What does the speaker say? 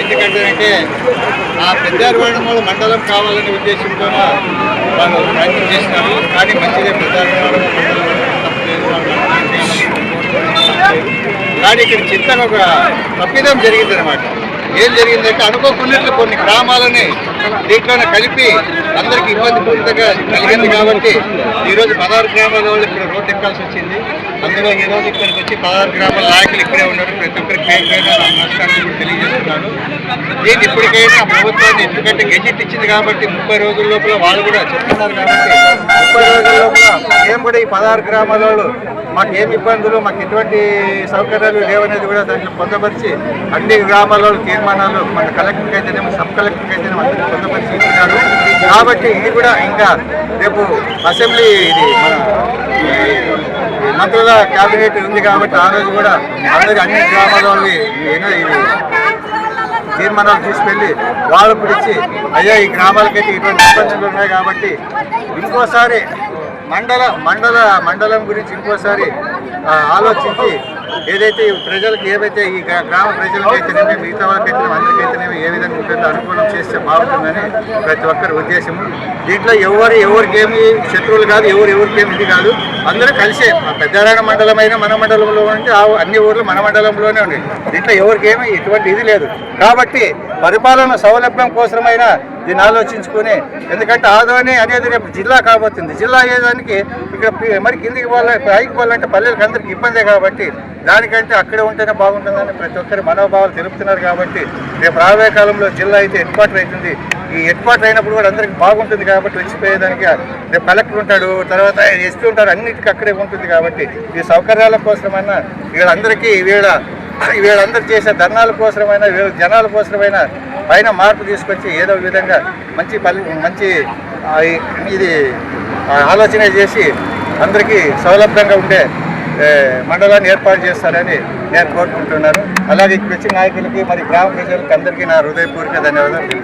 ఎందుకంటే ఆ పెద్దారవాడమూల మండలం కావాలనే ఉద్దేశంతో వాళ్ళు ప్రయత్నం చేసినారు కానీ మంచిదే తప్పలేదు. కానీ ఇక్కడ చింతన ఒక తప్పిదం జరిగిందనమాట ఏం జరిగిందంటే అనుకోకుండా కొన్ని గ్రామాలని దీంట్లోనే కలిపి అందరికీ ఇబ్బంది పూరితంగా కలిగింది కాబట్టి ఈరోజు పదహారు గ్రామాల వాళ్ళు ఇక్కడ రోడ్డు ఎక్కాల్సి వచ్చింది. అందులో ఈ రోజు ఇక్కడికి వచ్చి పదహారు గ్రామాల నాయకులు ఇక్కడే ఉన్నారు. ప్రతి ఒక్కరికి పేరు పేరున కూడా తెలియజేస్తున్నాను. దీన్ని ఇప్పటికైనా ప్రభుత్వాన్ని ఎందుకంటే గెజిట్ ఇచ్చింది కాబట్టి ముప్పై రోజుల లోపల వాళ్ళు కూడా చెప్తున్నారు కాబట్టి ముప్పై రోజుల లోపల మేము కూడా ఈ పదహారు గ్రామాల వాళ్ళు మాకు ఏమి ఇబ్బందులు మాకు ఎటువంటి సౌకర్యాలు లేవనేది కూడా దాంట్లో పొందపరిచి అన్ని గ్రామాలలో తీర్మానాలు మన కలెక్టర్కి అయితేనేమో సబ్ కలెక్టర్కి అయితేనేమో అందరికీ పొందపరిచి ఇచ్చినారు కాబట్టి ఇది కూడా ఇంకా రేపు అసెంబ్లీ ఇది మన మంత్రుల క్యాబినెట్ ఉంది కాబట్టి ఆ రోజు కూడా అందరి అన్ని గ్రామాల వాళ్ళని ఏదో ఇది తీర్మానాలు తీసుకెళ్ళి వాళ్ళు పిలిచి అయ్యా ఈ గ్రామాలకైతే ఇటువంటి ఇబ్బందులు ఉన్నాయి కాబట్టి ఇంకోసారి మండల మండల మండలం గురించి ఇంకోసారి ఆలోచించి ఏదైతే ప్రజలకు ఏవైతే ఈ గ్రామ ప్రజలకైతేనేమి మిగతా వాళ్ళకైతేనేమి అందరికైతేనేమి ఏ విధంగా ఉంటుందో అనుకూలం చేస్తే బాగుంటుందని ప్రతి ఒక్కరి ఉద్దేశము. దీంట్లో ఎవరు ఎవరికేమి శత్రువులు కాదు ఎవరు ఎవరికేమి ఇది కాదు. అందరూ కలిసే ఆ పెద్దరాయణ మండలం అయినా మన మండలంలో ఉంటే ఆ అన్ని ఊర్లు మన మండలంలోనే ఉన్నాయి. దీంట్లో ఎవరికేమి ఎటువంటి ఇది లేదు. కాబట్టి పరిపాలన సౌలభ్యం కోసమైనా దీన్ని ఆలోచించుకొని ఎందుకంటే ఆదోని అనేది రేపు జిల్లా కాబోతుంది. జిల్లా అయ్యేదానికి ఇక్కడ మరి కిందికి పోవాలి పైకి పోవాలంటే పల్లెలకు అందరికీ ఇబ్బందే కాబట్టి దానికంటే అక్కడే ఉంటేనే బాగుంటుందని ప్రతి ఒక్కరి మనోభావాలు తెలుపుతున్నారు కాబట్టి రేపు రాబోయే కాలంలో జిల్లా అయితే హెడ్ అవుతుంది. ఈ హెడ్ అయినప్పుడు కూడా అందరికి బాగుంటుంది కాబట్టి వచ్చిపోయేదానికి రేపు కలెక్టర్ ఉంటాడు తర్వాత ఎస్పీ ఉంటాడు అన్నిటికీ అక్కడే ఉంటుంది కాబట్టి ఈ సౌకర్యాల కోసమైనా వీళ్ళందరికీ వీళ్ళ వీళ్ళందరూ చేసే ధర్నాల కోసమైనా వీళ్ళ జనాల కోసమైనా పైన మార్పు తీసుకొచ్చి ఏదో విధంగా మంచి పల్లె మంచి ఇది ఆలోచన చేసి అందరికీ సౌలభ్యంగా ఉండే మండలాన్ని ఏర్పాటు చేస్తారని నేను కోరుకుంటున్నాను. అలాగే ఇక్కడ నాయకులకి మరి గ్రామ ప్రజలకు అందరికీ నా హృదయపూర్వక ధన్యవాదాలు.